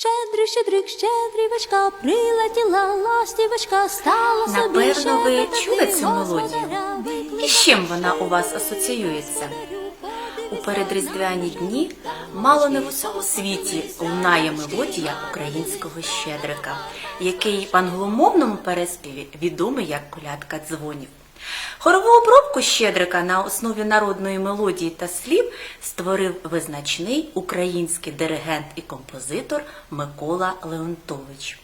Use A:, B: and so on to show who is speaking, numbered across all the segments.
A: Щедрий, щедрик, щедрівочка, прилетіла ластівочка, стала собі
B: Напевно, ви чули цю мелодію. І з чим вона у вас асоціюється? У передріздвяні дні мало не в усьому світі лунає мелодія українського щедрика, який в англомовному переспіві відомий як колядка дзвонів. Хорову обробку щедрика на основі народної мелодії та слів створив визначний український диригент і композитор Микола Леонтович.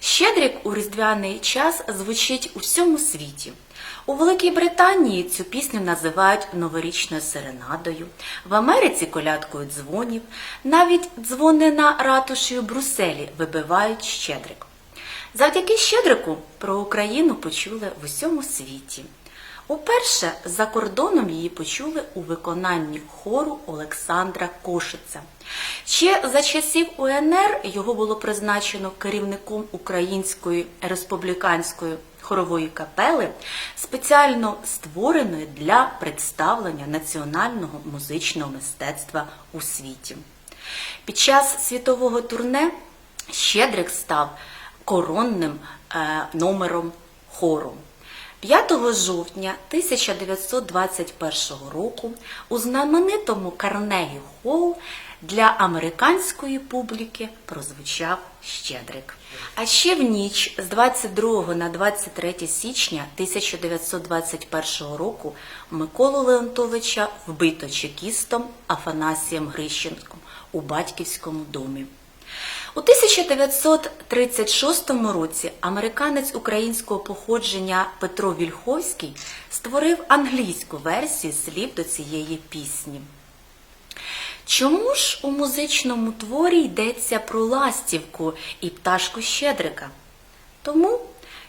B: Щедрик у різдвяний час звучить у всьому світі. У Великій Британії цю пісню називають новорічною серенадою, в Америці колядкою дзвонів, навіть дзвони на ратуші у Брюсселі вибивають щедрик. Завдяки щедрику про Україну почули в усьому світі. Уперше за кордоном її почули у виконанні хору Олександра Кошиця. Ще за часів УНР його було призначено керівником Української республіканської хорової капели, спеціально створеної для представлення національного музичного мистецтва у світі. Під час світового турне Щедрик став коронним е, номером хору. 5 жовтня 1921 року у знаменитому Карнегі Холл для американської публіки прозвучав Щедрик. А ще в ніч з 22 на 23 січня 1921 року Миколу Леонтовича вбито чекістом Афанасієм Грищенком у батьківському домі. У 1936 році американець українського походження Петро Вільховський створив англійську версію слів до цієї пісні. Чому ж у музичному творі йдеться про ластівку і пташку Щедрика? Тому,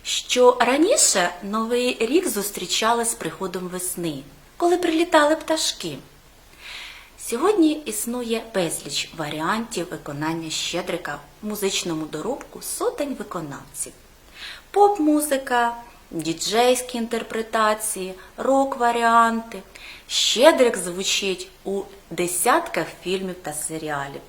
B: що раніше Новий рік зустрічали з приходом весни, коли прилітали пташки. Сьогодні існує безліч варіантів виконання щедрика в музичному доробку сотень виконавців. Поп-музика, діджейські інтерпретації, рок-варіанти. Щедрик звучить у десятках фільмів та серіалів.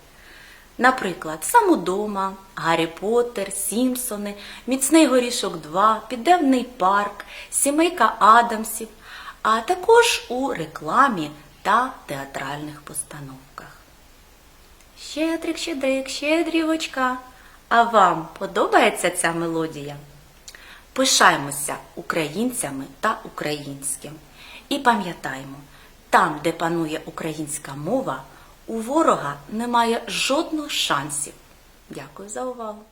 B: Наприклад, Самодома, Гаррі Поттер, Сімпсони, Міцний горішок 2, Підземний парк, Сімейка Адамсів, а також у рекламі та театральних постановках. Щедрик, щедрик, щедрівочка. А вам подобається ця мелодія? Пишаємося українцями та українським. І пам'ятаємо, там, де панує українська мова, у ворога немає жодних шансів. Дякую за увагу!